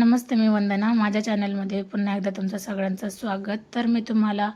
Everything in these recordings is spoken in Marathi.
नमस्ते मी वंदना. माझ्या चॅनलमध्ये पुन्हा एकदा तुमचं सगळ्यांचं स्वागत. तर मी तुम्हाला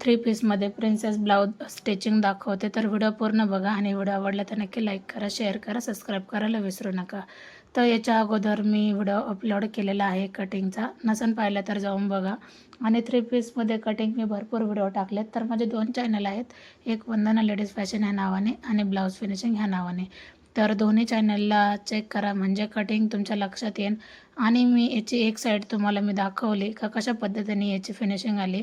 थ्री पीसमध्ये प्रिन्सेस ब्लाऊज स्टिचिंग दाखवते. तर व्हिडिओ पूर्ण बघा आणि व्हिडिओ आवडला तर नक्की लाईक करा शेअर करा सबस्क्राईब करायला विसरू नका. तर याच्या अगोदर मी व्हिडिओ अपलोड केलेला आहे कटिंगचा नसन पाहिलं तर जाऊन बघा. आणि थ्री पीसमध्ये कटिंग मी भरपूर व्हिडिओ टाकलेत. तर माझे दोन चॅनल आहेत. एक वंदना लेडीज फॅशन ह्या नावाने आणि ब्लाऊज फिनिशिंग ह्या नावाने. तर दोन्ही चॅनलला चेक करा. म्हणजे कटिंग तुमच्या लक्षात येईल आणि मी याची एक साईड तुम्हाला मी दाखवली का कशा पद्धतीने याची फिनिशिंग आली.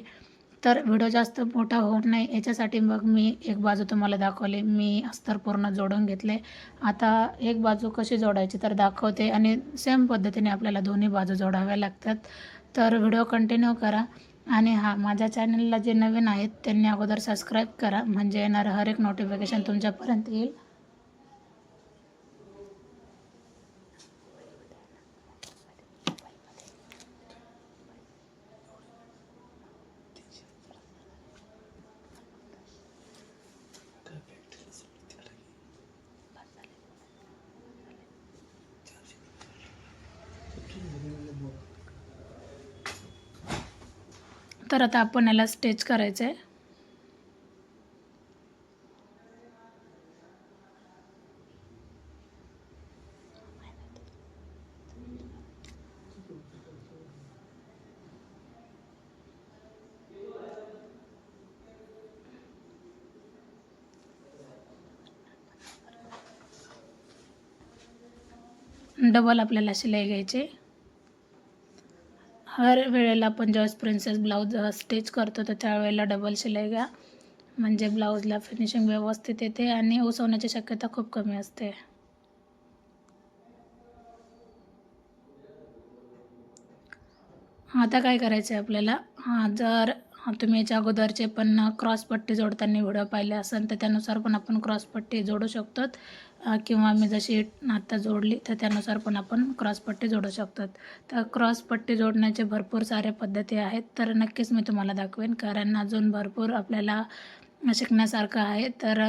तर व्हिडिओ जास्त मोठा होऊ नाही. याच्यासाठी मग मी एक बाजू तुम्हाला दाखवली. मी अस्तर पूर्ण जोडून घेतले. आता एक बाजू कशी जोडायची तर दाखवते. आणि सेम पद्धतीने आपल्याला दोन्ही बाजू जोडाव्या लागतात. तर व्हिडिओ कंटिन्यू करा. आणि हा माझ्या चॅनलला जे नवीन आहेत त्यांनी अगोदर सबस्क्राईब करा. म्हणजे येणारं हर एक नोटिफिकेशन तुमच्यापर्यंत येईल. तर आता आपण याला स्टेच करायचं आहे डबल आपल्याला शिलाई घ्यायची. हर वेळेला आपण ज्यावेळेस प्रिन्सेस ब्लाऊज स्टिच करतो तर त्यावेळेला डबल शिलाई घ्या. म्हणजे ब्लाऊजला फिनिशिंग व्यवस्थित येते आणि उसवण्याची शक्यता खूप कमी असते. आता काय करायचं आहे आपल्याला जर तुम्ही याच्या अगोदरचे पण क्रॉसपट्टी जोडताना व्हिडिओ पाहिले असेल तर त्यानुसार पण आपण क्रॉसपट्टी जोडू शकतो. किंवा मी जशी आता जोडली तर त्यानुसार पण आपण क्रॉसपट्टी जोडू शकतो तर क्रॉसपट्टी जोडण्याचे भरपूर साऱ्या पद्धती आहेत तर नक्कीच मी तुम्हाला दाखवेन. कारण अजून भरपूर आपल्याला शिकण्यासारखं आहे. तर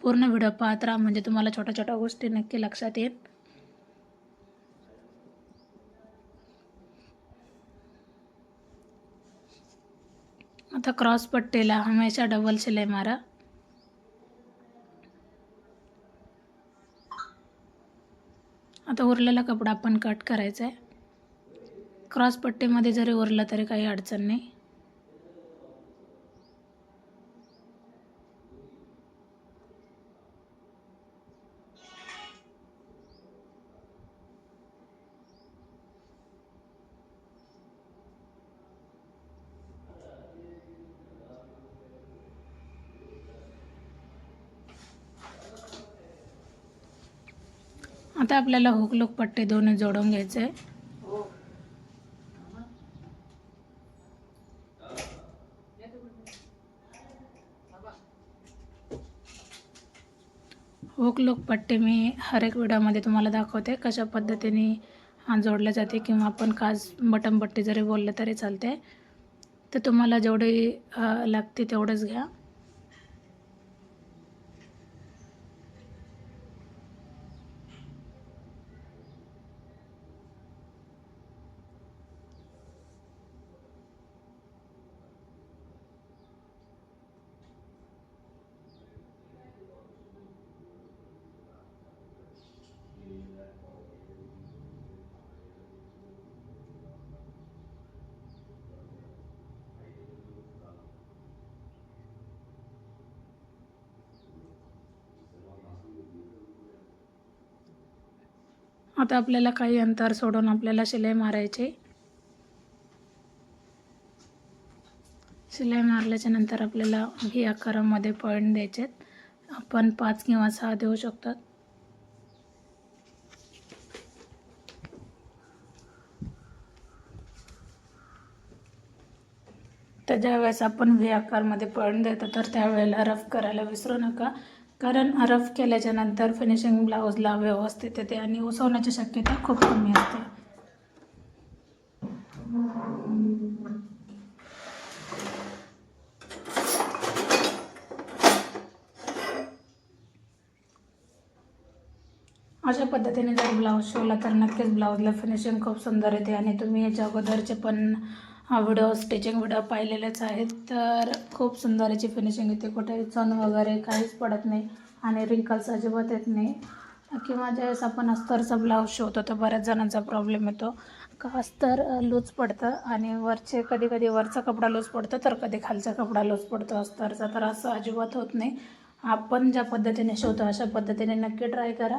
पूर्ण व्हिडिओ पाहत राहा. म्हणजे तुम्हाला छोट्या छोट्या गोष्टी नक्की लक्षात येईल. आता क्रॉसपट्टीला हमेशा डबल शिलाई मारा आता उरलेला कपडा आपण कट करायचा आहे क्रॉस पट्टीमध्ये जरी उरला तरी काही अडचण नाही. आता आपल्याला हुक लुक पट्टे दोन्ही जोडून घ्यायचे आहे हुक लुक पट्टे मी हर एक व्हिडिओमध्ये तुम्हाला दाखवते कशा पद्धतीने जोडले जोडल्या जाते किंवा आपण काज बटन पट्टी जरी बोललं तरी चालते. तर तुम्हाला जेवढी लागते तेवढंच घ्या. आता आपल्याला काही अंतर सोडून आपल्याला शिलाई मारायची. शिलाई मारल्याच्या नंतर आपल्याला व्ही आकारामध्ये पॉईंट द्यायचे आहेत आपण पाच किंवा सहा देऊ शकतात तर ज्यावेळेस आपण व्ही आकारमध्ये पॉईंट देतो तर त्यावेळेला रफ करायला विसरू नका. कारण रफ केल्याच्यानंतर फिनिशिंग ब्लाऊजला व्यवस्थित येते आणि उसवण्याची शक्यता खूप कमी असते. अशा पद्धतीने जर ब्लाऊज शिवला तर नक्कीच ब्लाऊजला फिनिशिंग खूप सुंदर येते आणि तुम्ही याच्या अगोदरचे पण हा व्हिडिओ स्टिचिंग व्हिडिओ पाहिलेलेच आहेत. तर खूप सुंदर याची फिनिशिंग येते. कुठेही चण वगैरे काहीच पडत नाही आणि रिंकल्स अजिबात येत नाही. किंवा ज्यावेळेस आपण अस्तरचा ब्लाऊज शिवतो तर बऱ्याच जणांचा प्रॉब्लेम येतो. का अस्तर लूज पडतं आणि वरचे कधी कधी वरचा कपडा लूज पडतो तर कधी खालचा कपडा लूज पडतो अस्तरचा. तर असं अजिबात होत नाही. आपण ज्या पद्धतीने शिवतो अशा पद्धतीने नक्की ट्राय करा.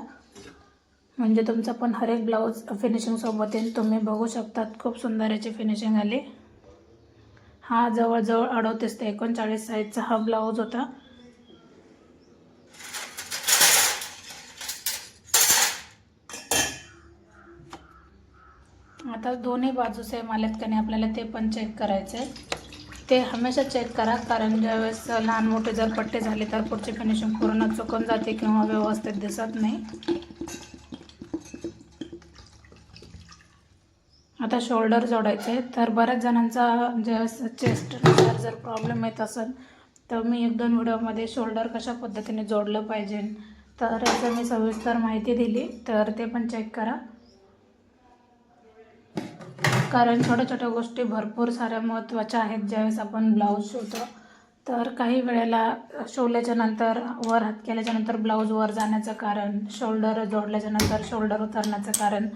म्हणजे तुमचा पण हर एक ब्लाऊज फिनिशिंगसोबत येईल. तुम्ही बघू शकतात. खूप सुंदर याची फिनिशिंग आली. हा जवळजवळ अडोतीस ते एकोणचाळीस साईजचा हा ब्लाऊज होता. आता दोन्ही बाजू सेम आल्यात का नाही आपल्याला ते पण चेक करायचं आहे ते हमेशा चेक करा कारण ज्यावेळेस लहान मोठे जर पट्टे झाले तर पुढची फिनिशिंग पूर्ण चुकून जाते किंवा व्यवस्थित दिसत नाही. आता शोल्डर जोडायचे तर बऱ्याच जणांचा ज्यावेळेस चेस्ट जर प्रॉब्लेम येत असेल तर मी एक दोन व्हिडिओमध्ये शोल्डर कशा पद्धतीने जोडलं पाहिजे तर याचं मी सविस्तर माहिती दिली. तर ते पण चेक करा. कारण छोट्या छोट्या गोष्टी भरपूर साऱ्या महत्त्वाच्या आहेत ज्यावेळेस आपण ब्लाऊज शिवतो. तर काही वेळेला शिवल्याच्या नंतर वर हात केल्याच्यानंतर ब्लाऊज वर जाण्याचं कारण शोल्डर जोडल्याच्यानंतर शोल्डर उतरण्याचं कारण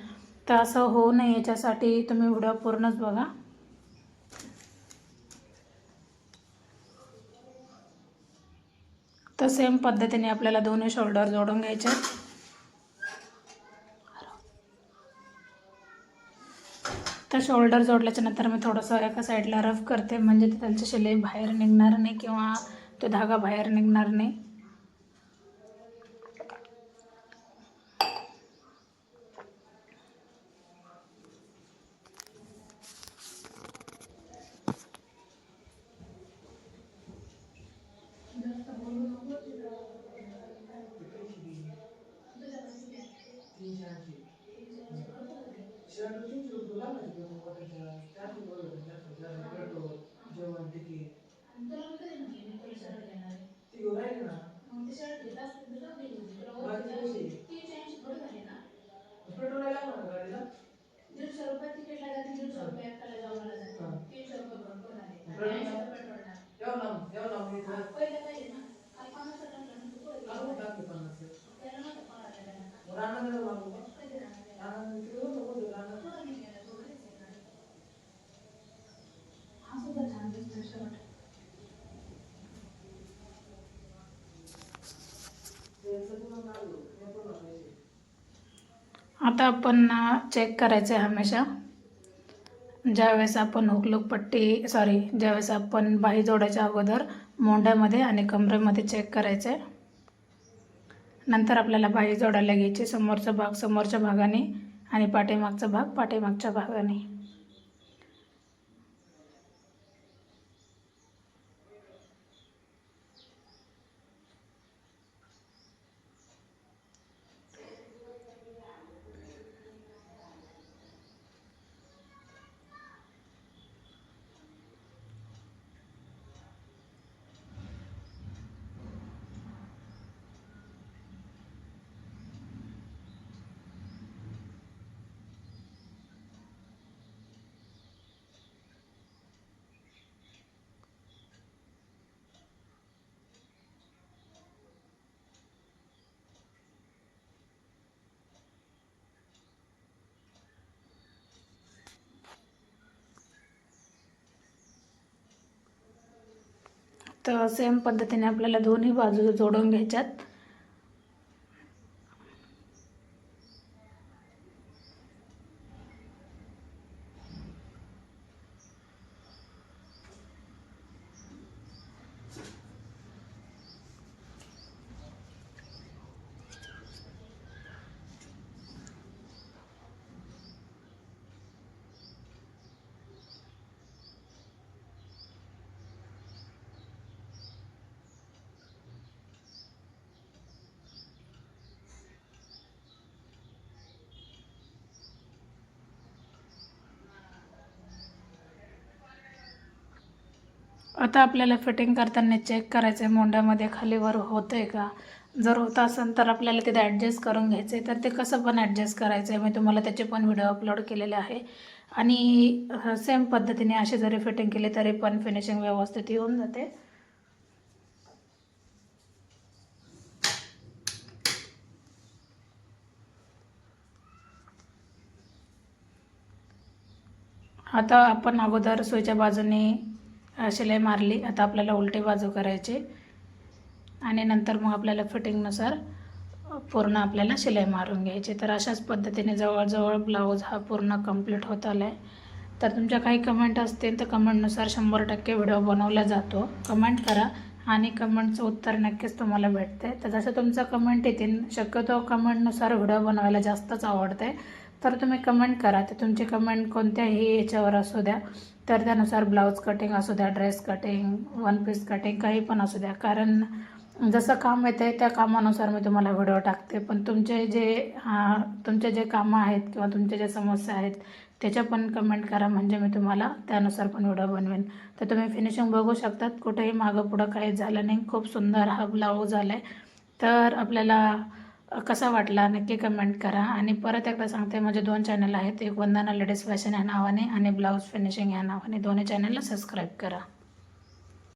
तर असं होऊ नये याच्यासाठी तुम्ही व्हिडिओ पूर्णच बघा. तर सेम पद्धतीने आपल्याला दोन्ही शोल्डर जोडून घ्यायचे. आहेत. तर शोल्डर जोडल्याच्या नंतर मी थोडंसं एका साईडला रफ करते. म्हणजे ते त्यांची शिलाई बाहेर निघणार नाही किंवा तो धागा बाहेर निघणार नाही. आता आपण चेक करायचं आहे हमेशा. ज्यावेळेस आपण हुकलूक पट्टी सॉरी ज्यावेळेस आपण बाही जोडायच्या अगोदर मोंढ्यामध्ये आणि कमरेमध्ये चेक करायचं आहे नंतर आपल्याला बाही जोडायला घ्यायची समोरचा भाग समोरच्या भागाने आणि पाठीमागचा भाग पाठीमागच्या भागाने. तर सेम पद्धतीने आपल्याला दोन्ही बाजू जोडून घ्यायच्यात. आता आपल्याला फिटिंग करताना चेक करायचं आहे मोंड्यामध्ये खाली वर होतं आहे का? जर होत असेल तर आपल्याला तिथे ॲडजस्ट करून घ्यायचं आहे तर ते कसं पण ॲडजस्ट करायचं आहे मी तुम्हाला त्याचे पण व्हिडिओ अपलोड केलेले आहे. आणि सेम पद्धतीने असे जरी फिटिंग केले तरी पण फिनिशिंग व्यवस्थित येऊन जाते. आता आपण अगोदर सोयच्या बाजूने शिलाई मारली. आता आपल्याला उलटी बाजू करायची. आणि नंतर मग आपल्याला फिटिंगनुसार पूर्ण आपल्याला शिलाई मारून घ्यायची. तर अशाच पद्धतीने जवळजवळ ब्लाऊज हा पूर्ण कंप्लीट होत आला आहे तर तुमच्या काही कमेंट असतील तर कमेंटनुसार शंभर टक्के व्हिडिओ बनवला जातो. कमेंट करा आणि कमेंटचं उत्तर नक्कीच तुम्हाला भेटते तर जसं तुमचं कमेंट येतील शक्यतो कमेंटनुसार व्हिडिओ बनवायला जास्तच आवडते तर तुम्ही कमेंट करा. ते तुमची कमेंट कोणत्याही याच्यावर असू द्या. तर त्यानुसार ब्लाऊज कटिंग असू द्या dress cutting one piece cutting काही पण असू द्या. कारण जसं काम येतं आहे त्या कामानुसार मी तुम्हाला व्हिडिओ टाकते. पण तुमचे जे तुमचे जे कामं आहेत किंवा तुमच्या ज्या समस्या आहेत त्याच्या पण कमेंट करा. म्हणजे मी तुम्हाला त्यानुसार पण व्हिडिओ बनवेन. तर तुम्ही फिनिशिंग बघू शकतात. कुठेही मागं पुढं काही झालं नाही. खूप सुंदर हा ब्लाऊज आला आहे तर आपल्याला कसा वाटला नक्की कमेंट करा. आणि परत एकदा सांगते माझे दोन चॅनल आहेत. एक वंदना लेडीज फॅशन ह्या नावाने आणि ब्लाऊज फिनिशिंग ह्या नावाने. दोन्ही चॅनलला सबस्क्राईब करा.